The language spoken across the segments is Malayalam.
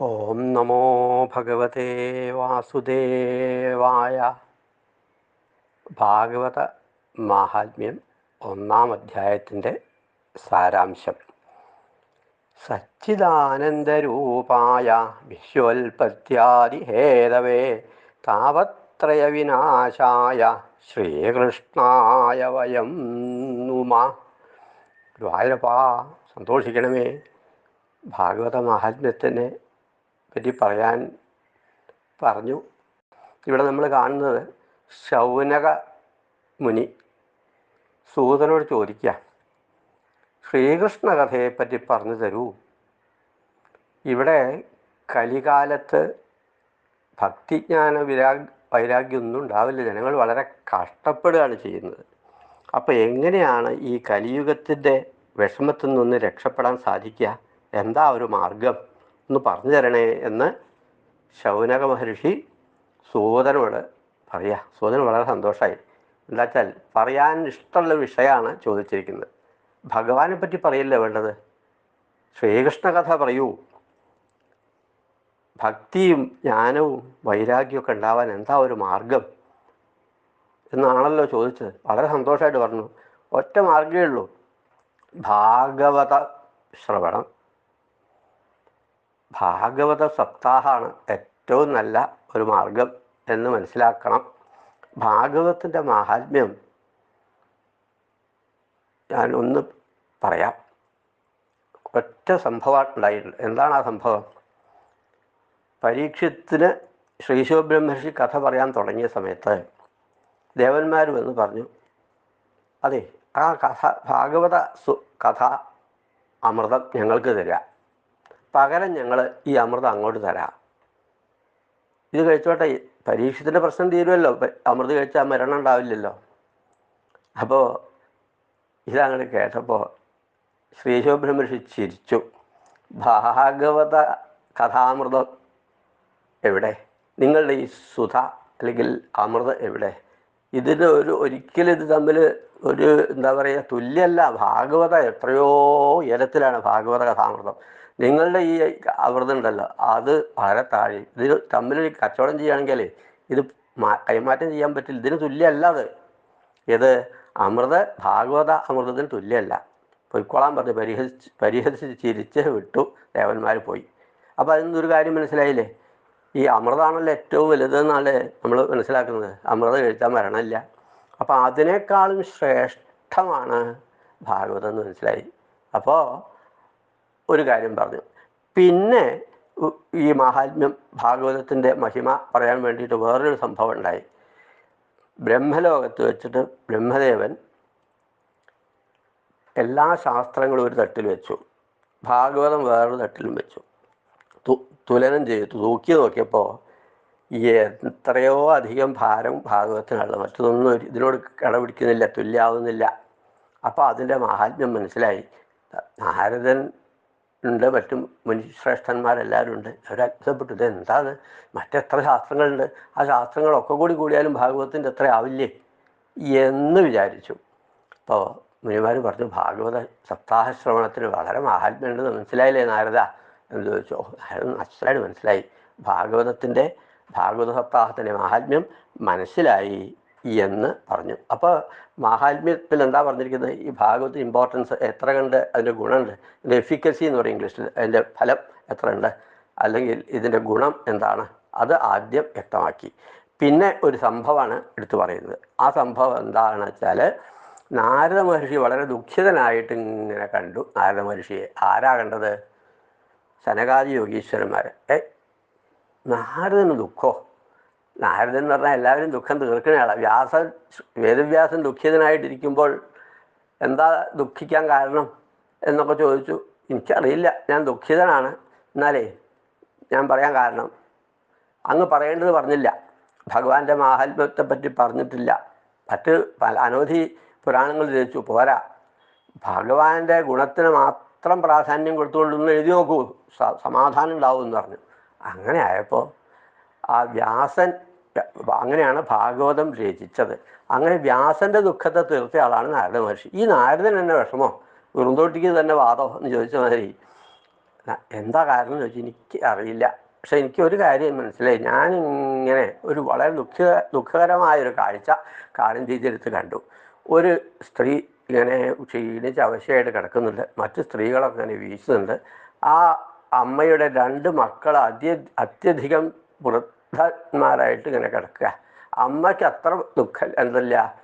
ഓം നമോ ഭഗവതേ വാസുദേവായ. ഭാഗവത മാഹാത്മ്യം ഒന്നാം അധ്യായത്തിന്റെ സാരാംശം. സച്ചിദാനന്ദരൂപായ വിശ്വോൽപത്യാദിഹേതവേ താപത്രയവിനാശായ ശ്രീകൃഷ്ണായ വയം നുമ. ഗുരുവായൂരപ്പാ സന്തോഷിക്കണമേ. ഭാഗവത മാഹാത്മ്യത്തിനെ പറ്റി പറയാൻ പറഞ്ഞു. ഇവിടെ നമ്മൾ കാണുന്നത് ശൗനക മുനി സൂതനോട് ചോദിക്കുക ശ്രീകൃഷ്ണ കഥയെപ്പറ്റി പറഞ്ഞു തരൂ. ഇവിടെ കലികാലത്ത് ഭക്തിജ്ഞാന വിരാഗ് വൈരാഗ്യമൊന്നും ഉണ്ടാവില്ല. ജനങ്ങൾ വളരെ കഷ്ടപ്പെടുകയാണ് ചെയ്യുന്നത്. അപ്പോൾ എങ്ങനെയാണ് ഈ കലിയുഗത്തിന്റെ വിഷമത്തിൽ നിന്ന് രക്ഷപ്പെടാൻ സാധിക്കുക? എന്താ ഒരു മാർഗം? ഒന്ന് പറഞ്ഞു തരണേ എന്ന് ശൗനക മഹർഷി സൂതനോട് പറയാ. സൂതന് വളരെ സന്തോഷമായി എന്താ വെച്ചാൽ പറയാൻ ഇഷ്ടമുള്ള വിഷയമാണ് ചോദിച്ചിരിക്കുന്നത്. ഭഗവാനെ പറ്റി പറയല്ലേ വേണ്ടത്? ശ്രീകൃഷ്ണ കഥ പറയൂ. ഭക്തിയും ജ്ഞാനവും വൈരാഗ്യമൊക്കെ ഉണ്ടാവാൻ എന്താ ഒരു മാർഗം? എന്നാണല്ലോ ചോദിച്ചത്. വളരെ സന്തോഷമായിട്ട് പറഞ്ഞു. ഒറ്റ മാർഗമേ ഉള്ളൂ. ഭാഗവത ശ്രവണം. ഭാഗവത സപ്താഹമാണ് ഏറ്റവും നല്ല ഒരു മാർഗം എന്ന് മനസ്സിലാക്കണം. ഭാഗവതത്തിന്റെ മാഹാത്മ്യം ഞാൻ ഒന്ന് പറയാം. ഒറ്റ സംഭവം ഉണ്ടായിട്ടുണ്ട്. എന്താണ് ആ സംഭവം? പരീക്ഷത്തിന് ശ്രീശോബ്രഹ്മർഷി കഥ പറയാൻ തുടങ്ങിയ സമയത്ത് ദേവന്മാർ വന്ന് പറഞ്ഞു അതെ ആ കഥ ഭാഗവത കഥ അമൃതം ഞങ്ങൾക്ക് തരിക പകരം ഞങ്ങൾ ഈ അമൃതം അങ്ങോട്ട് തരാം. ഇത് കഴിച്ചോട്ടെ പരീക്ഷത്തിന്റെ പ്രശ്നം തീരുമല്ലോ. അമൃത് കഴിച്ചാൽ മരണം ഉണ്ടാവില്ലല്ലോ. അപ്പോൾ ഇതങ്ങോട്ട് കേട്ടപ്പോൾ ശ്രീശോബ്രഹ്മർഷി ചിരിച്ചു. ഭാഗവത കഥാമൃതം എവിടെ? നിങ്ങളുടെ ഈ സുധ അല്ലെങ്കിൽ അമൃതം എവിടെ? ഇതിന് ഒരു ഒരിക്കലും ഇത് തമ്മിൽ ഒരു എന്താ പറയുക തുല്യല്ല ഭാഗവത എത്രയോ ഉയരത്തിലാണ് ഭാഗവത കഥാമൃതം. നിങ്ങളുടെ ഈ അമൃതം ഉണ്ടല്ലോ അത് വളരെ താഴെ. ഇത് തമ്മിൽ കച്ചവടം ചെയ്യുകയാണെങ്കിൽ ഇത് കൈമാറ്റം ചെയ്യാൻ പറ്റില്ല. ഇതിന് തുല്യമല്ല അത്. ഇത് അമൃത ഭാഗവത അമൃതത്തിന് തുല്യമല്ല. പൊയ്ക്കോളാൻ പറഞ്ഞ്. പരിഹസിച്ച് പരിഹസിച്ച് ചിരിച്ച് വിട്ടു. ദേവന്മാർ പോയി. അപ്പോൾ അതിൽ നിന്നൊരു കാര്യം മനസ്സിലായില്ലേ? ഈ അമൃതാണല്ലോ ഏറ്റവും വലുതെന്നാണ് നമ്മൾ മനസ്സിലാക്കുന്നത്. അമൃതം എഴുതാൻ മരണമില്ല. അപ്പോൾ അതിനേക്കാളും ശ്രേഷ്ഠമാണ് ഭാഗവതം എന്ന് മനസ്സിലായി. അപ്പോൾ ഒരു കാര്യം പറഞ്ഞു. പിന്നെ ഈ മഹാത്മ്യം ഭാഗവതത്തിന്റെ മഹിമ പറയാൻ വേണ്ടിയിട്ട് വേറൊരു സംഭവം ഉണ്ടായി. ബ്രഹ്മലോകത്ത് വെച്ചിട്ട് ബ്രഹ്മദേവൻ എല്ലാ ശാസ്ത്രങ്ങളും ഒരു തട്ടിൽ വെച്ചു. ഭാഗവതം വേറൊരു തട്ടിലും വെച്ചു. തുലനം ചെയ്തു. തൂക്കി നോക്കിയപ്പോൾ എത്രയോ അധികം ഭാരം ഭാഗവത്തിനുള്ള മറ്റൊന്നും ഇതിനോട് കടപിടിക്കുന്നില്ല തുല്യാവുന്നില്ല. അപ്പോൾ അതിന്റെ മഹാത്മ്യം മനസ്സിലായി. നാരദൻ ഉണ്ട് മറ്റും മുനിശ്രേഷ്ഠന്മാരെല്ലാവരും ഉണ്ട് അവർ അത്ഭുതപ്പെട്ടു ഇത് എന്താണ്? മറ്റെത്ര ശാസ്ത്രങ്ങളുണ്ട്? ആ ശാസ്ത്രങ്ങളൊക്കെ കൂടി കൂടിയാലും ഭാഗവതത്തിന്റെ എത്ര ആവില്ലേ? എന്ന് വിചാരിച്ചു. അപ്പോൾ മുനിമാർ പറഞ്ഞു ഭാഗവത സപ്താഹ ശ്രവണത്തിന് വളരെ മഹാത്മ്യമുണ്ടെന്ന് മനസ്സിലായില്ലേ നാരദ? എന്ന് ചോദിച്ചു. അയാൾ അച്ഛനായിട്ട് മനസ്സിലായി. ഭാഗവതത്തിന്റെ ഭാഗവത സപ്താഹത്തിന്റെ മഹാത്മ്യം മനസ്സിലായി എന്ന് പറഞ്ഞു. അപ്പോൾ മഹാത്മ്യത്തിൽ എന്താ പറഞ്ഞിരിക്കുന്നത്? ഈ ഭാഗവത ഇമ്പോർട്ടൻസ് എത്ര കണ്ട് അതിന്റെ ഗുണമുണ്ട് ഇതിന്റെ എഫിക്കസി എന്ന് പറയും ഇംഗ്ലീഷിൽ. അതിന്റെ ഫലം എത്ര ഉണ്ട് അല്ലെങ്കിൽ ഇതിന്റെ ഗുണം എന്താണ്? അത് ആദ്യം വ്യക്തമാക്കി. പിന്നെ ഒരു സംഭവമാണ് എടുത്തു പറയുന്നത്. ആ സംഭവം എന്താണെന്ന് വെച്ചാൽ നാരദ മഹർഷി വളരെ ദുഃഖിതനായിട്ട് ഇങ്ങനെ കണ്ടു. നാരദ മഹർഷിയെ. ആരാ കണ്ടത്? സനകാദി യോഗീശ്വരന്മാർ ഏ നാരദന് ദുഃഖോ? നാരദൻ എന്ന് പറഞ്ഞാൽ എല്ലാവരും ദുഃഖം തീർക്കുന്നയാളാണ് വ്യാസ വേദവ്യാസൻ ദുഃഖിതനായിട്ടിരിക്കുമ്പോൾ എന്താ ദുഃഖിക്കാൻ കാരണം എന്നൊക്കെ ചോദിച്ചു. എനിക്കറിയില്ല. ഞാൻ ദുഃഖിതനാണ്. എന്നാലേ ഞാൻ പറയാൻ കാരണം. അങ്ങ് പറയേണ്ടത് പറഞ്ഞില്ല. ഭഗവാന്റെ മാഹാത്മ്യത്തെ പറ്റി പറഞ്ഞിട്ടില്ല. മറ്റ് പല അനവധി പുരാണങ്ങൾ രചിച്ചു. പോരാ. ഭഗവാന്റെ ഗുണത്തിന് മാത്രം പ്രാധാന്യം കൊടുത്തുകൊണ്ടൊന്ന് എഴുതി നോക്കൂ. സമാധാനം ഉണ്ടാവും എന്ന് പറഞ്ഞു. അങ്ങനെ ആയപ്പോൾ ആ വ്യാസൻ അങ്ങനെയാണ് ഭാഗവതം രചിച്ചത്. അങ്ങനെ വ്യാസന്റെ ദുഃഖത്തെ തീർത്ത ആളാണ് നാരദ മഹർഷി. ഈ നാരദൻ എന്നെ വിഷമോ. ഉറുന്തോട്ടിക്ക് തന്നെ വാദോ എന്ന് ചോദിച്ച മാതിരി. എന്താ കാരണം ചോദിച്ചു എനിക്ക് അറിയില്ല. പക്ഷെ എനിക്ക് ഒരു കാര്യം മനസ്സിലായി. ഞാനിങ്ങനെ ഒരു വളരെ ദുഃഖ ദുഃഖകരമായൊരു കാഴ്ച കാലം ചെയ്തെടുത്ത് കണ്ടു. ഒരു സ്ത്രീ ഇങ്ങനെ ക്ഷീണിച്ച് അവശയായിട്ട് കിടക്കുന്നുണ്ട്. മറ്റ് സ്ത്രീകളൊക്കെ അങ്ങനെ വീശുന്നുണ്ട്. ആ അമ്മയുടെ രണ്ട് മക്കൾ അതി അത്യധികം വൃദ്ധന്മാരായിട്ട് ഇങ്ങനെ കിടക്കുക. അമ്മയ്ക്ക് അത്ര ദുഃഖം എന്തല്ല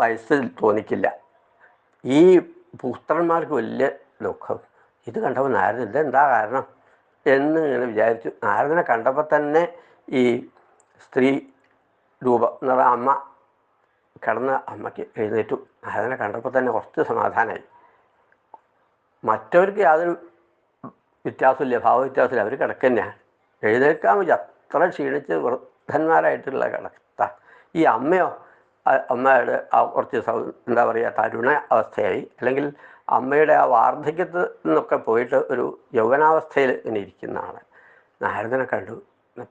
വയസ്സിൽ വയസ്സ് തോന്നിക്കില്ല. ഈ പുത്രന്മാർക്ക് വലിയ ദുഃഖം. ഇത് കണ്ടപ്പോൾ നാരദൻ എന്താ കാരണം? എന്ന് ഇങ്ങനെ വിചാരിച്ചു. നാരദനെ കണ്ടപ്പോൾ തന്നെ ഈ സ്ത്രീ രൂപം എന്ന് പറഞ്ഞാൽ അമ്മ കിടന്ന അമ്മയ്ക്ക് എഴുന്നേറ്റു. അതിനെ കണ്ടപ്പോൾ തന്നെ കുറച്ച് സമാധാനമായി മറ്റവർക്ക് യാതൊരു വ്യത്യാസമില്ല ഭാവ വ്യത്യാസമില്ല. അവർ കിടക്കന്നെയാണ് എഴുന്നേൽക്കാൻ അത്ര ക്ഷീണിച്ച് വൃദ്ധന്മാരായിട്ടുള്ള കിടത്ത. ഈ അമ്മയോ അമ്മയുടെ ആ കുറച്ച് എന്താ പറയുക തരുണ അവസ്ഥയായി. അല്ലെങ്കിൽ അമ്മയുടെ ആ വാർദ്ധക്യത്തിൽ നിന്നൊക്കെ പോയിട്ട് ഒരു യൗവനാവസ്ഥയിൽ ഇങ്ങനെ ഇരിക്കുന്നതാണ്. നാരദനെ കണ്ടു.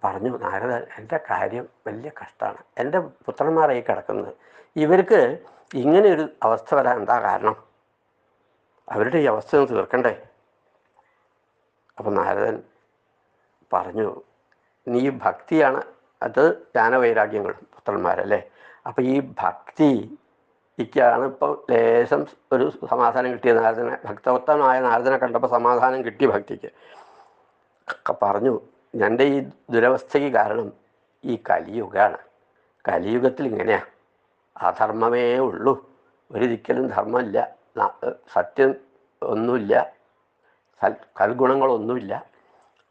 പറഞ്ഞു. നാരദ എന്റെ കാര്യം വലിയ കഷ്ടമാണ് എന്റെ പുത്രന്മാരായി കിടക്കുന്നത്. ഇവർക്ക് ഇങ്ങനെ ഒരു അവസ്ഥ വരാൻ എന്താ കാരണം? അവരുടെ ഈ അവസ്ഥ ഒന്ന് തീർക്കണ്ടേ? അപ്പം നാരദൻ പറഞ്ഞു നീ ഭക്തിയാണ്. അത് ജ്ഞാനവൈരാഗ്യങ്ങൾ പുത്രന്മാരല്ലേ? അപ്പം ഈ ഭക്തി ഇക്കാണ് ഇപ്പോൾ ലേശം ഒരു സമാധാനം കിട്ടിയ നാരദനെ. ഭക്തവത്തമായ നാരദനെ കണ്ടപ്പോൾ സമാധാനം കിട്ടി ഭക്തിക്ക്. പറഞ്ഞു. എന്റെ ഈ ദുരവസ്ഥയ്ക്ക് കാരണം ഈ കലിയുഗമാണ് കലിയുഗത്തിൽ ഇങ്ങനെയാണ് അധർമ്മമേ ഉള്ളൂ. ഒരിക്കലും ധർമ്മമില്ല. സത്യം ഒന്നുമില്ല. സൽ സൽഗുണങ്ങളൊന്നുമില്ല.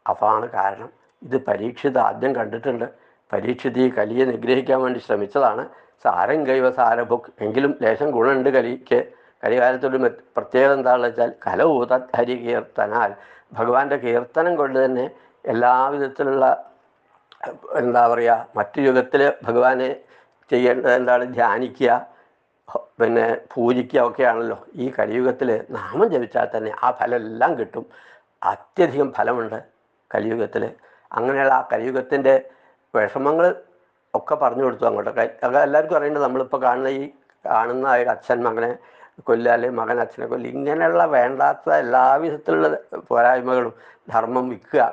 അതാണ് കാരണം. ഇത് പരീക്ഷിത് ആദ്യം കണ്ടിട്ടുണ്ട്. പരീക്ഷിത് ഈ കലിയെ നിഗ്രഹിക്കാൻ വേണ്ടി ശ്രമിച്ചതാണ്. സാരം കൈവ സാരഭുക്ക് എങ്കിലും ലേശം ഗുണമുണ്ട് കലിക്ക്. കലികാലത്തൊരു മെ- പ്രത്യേകത എന്താണെന്ന് വെച്ചാൽ കലഊത ഹരി കീർത്തനാൽ. ഭഗവാന്റെ കീർത്തനം കൊണ്ട് തന്നെ എല്ലാവിധത്തിലുള്ള എന്താ പറയുക മറ്റു യുഗത്തിൽ ഭഗവാനെ ചെയ്യേണ്ടത് എന്താണ് ധ്യാനിക്കുക പിന്നെ പൂജിക്കുക ഒക്കെയാണല്ലോ. ഈ കലിയുഗത്തിൽ നാമം ജപിച്ചാൽ തന്നെ ആ ഫലം എല്ലാം കിട്ടും. അത്യധികം ഫലമുണ്ട് കലിയുഗത്തിൽ അങ്ങനെയുള്ള ആ കലിയുഗത്തിന്റെ വിഷമങ്ങൾ ഒക്കെ പറഞ്ഞു കൊടുത്തു അങ്ങോട്ടൊക്കെ അത് എല്ലാവർക്കും അറിയേണ്ടത് നമ്മളിപ്പോൾ കാണുന്ന ഈ കാണുന്ന ഒരു അച്ഛൻ മകനെ കൊല്ലുക അല്ലെങ്കിൽ മകൻ അച്ഛനെ കൊല്ലുക ഇങ്ങനെയുള്ള വേണ്ടാത്ത എല്ലാവിധത്തിലുള്ള പോരായ്മകളും ധർമ്മം വിൽക്കുക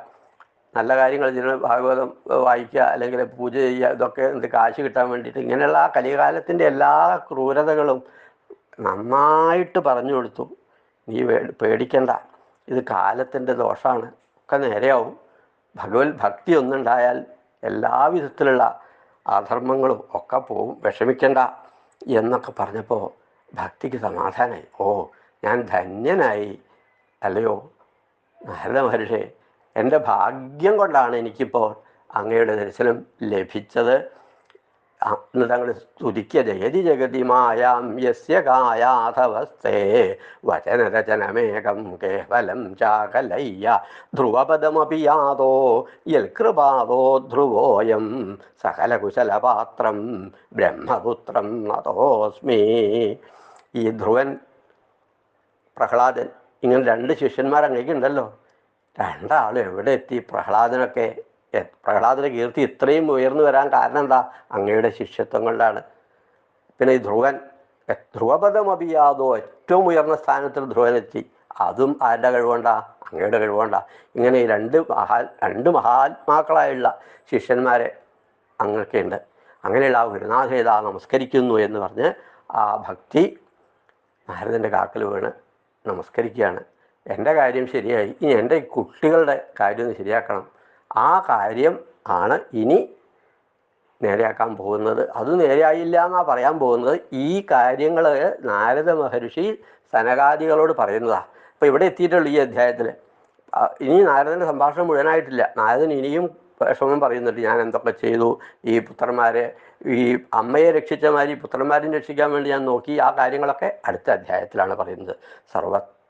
നല്ല കാര്യങ്ങൾ ഇതിന് ഭാഗവതം വായിക്കുക അല്ലെങ്കിൽ പൂജ ചെയ്യുക ഇതൊക്കെ എന്ത് കാശ് കിട്ടാൻ വേണ്ടിയിട്ട് ഇങ്ങനെയുള്ള ആ കലികാലത്തിന്റെ എല്ലാ ക്രൂരതകളും നന്നായിട്ട് പറഞ്ഞു കൊടുത്തു. നീ പേടിക്കണ്ട. ഇത് കാലത്തിന്റെ ദോഷമാണ് ഒക്കെ നേരെയാവും. ഭഗവത് ഭക്തി ഒന്നുണ്ടായാൽ എല്ലാവിധത്തിലുള്ള അധർമ്മങ്ങളും ഒക്കെ പോവും. വിഷമിക്കണ്ട എന്നൊക്കെ പറഞ്ഞപ്പോൾ ഭക്തിക്ക് സമാധാനമായി ഓ ഞാൻ ധന്യനായി. അല്ലയോ? നാരദ മഹർഷി എന്റെ ഭാഗ്യം കൊണ്ടാണ് എനിക്കിപ്പോൾ അങ്ങയുടെ ദർശനം ലഭിച്ചത്. അങ്ങോട്ട് സ്തുതിക്കുക ജഗതി ജഗതി മായാം യസ്യ കായാഥവസ്തേ വചനരചനമേകം കേവലം ചാകലയ്യ. ധ്രുവപദമപി യാതോ യൽകൃപാദോ ധ്രുവോയം. സകലകുശലപാത്രം ബ്രഹ്മപുത്രം നതോസ്മി ഈ ധ്രുവൻ പ്രഹ്ലാദൻ ഇങ്ങനെ രണ്ട് ശിഷ്യന്മാർ അങ്ങേക്കുണ്ടല്ലോ രണ്ടാളും എവിടെ എത്തി? പ്രഹ്ലാദനൊക്കെ പ്രഹ്ലാദന കീർത്തി ഇത്രയും ഉയർന്നു വരാൻ കാരണം എന്താ? അങ്ങയുടെ ശിഷ്യത്വം കൊണ്ടാണ് പിന്നെ ഈ ധ്രുവൻ ധ്രുവപദം ധ്രുവപദമപിയാതോ ഏറ്റവും ഉയർന്ന സ്ഥാനത്തിൽ ധ്രുവൻ എത്തി. അതും ആരുടെ കഴിവുകൊണ്ടാ? അങ്ങയുടെ കഴിവുകൊണ്ടാ. ഇങ്ങനെ രണ്ട് മഹാ രണ്ട് മഹാത്മാക്കളായുള്ള ശിഷ്യന്മാരെ അങ്ങൊക്കെയുണ്ട് അങ്ങനെയുള്ള ആ ഗുരുനാഥേത നമസ്കരിക്കുന്നു എന്ന് പറഞ്ഞ് ആ ഭക്തി നാരദന്റെ കാക്കൽ വീണ് നമസ്കരിക്കുകയാണ്. എന്റെ കാര്യം ശരിയായി. ഇനി എന്റെ കുട്ടികളുടെ കാര്യം ഒന്ന് ശരിയാക്കണം. ആ കാര്യം ആണ് ഇനി നേരെയാക്കാൻ പോകുന്നത്. അത് നേരെയായില്ല എന്നാണ് പറയാൻ പോകുന്നത്. ഈ കാര്യങ്ങൾ നാരദ മഹർഷി സനകാദികളോട് പറയുന്നതാണ് അപ്പോൾ ഇവിടെ എത്തിയിട്ടുള്ളൂ ഈ അധ്യായത്തിൽ ഇനി നാരദന്റെ സംഭാഷണം മുഴുവനായിട്ടില്ല. നാരദൻ ഇനിയും വിഷമം പറയുന്നുണ്ട്. ഞാൻ എന്തൊക്കെ ചെയ്തു? ഈ പുത്രന്മാരെ ഈ അമ്മയെ രക്ഷിച്ച മാതിരി പുത്രന്മാരെയും രക്ഷിക്കാൻ വേണ്ടി ഞാൻ നോക്കി. ആ കാര്യങ്ങളൊക്കെ അടുത്ത അധ്യായത്തിലാണ് പറയുന്നത്.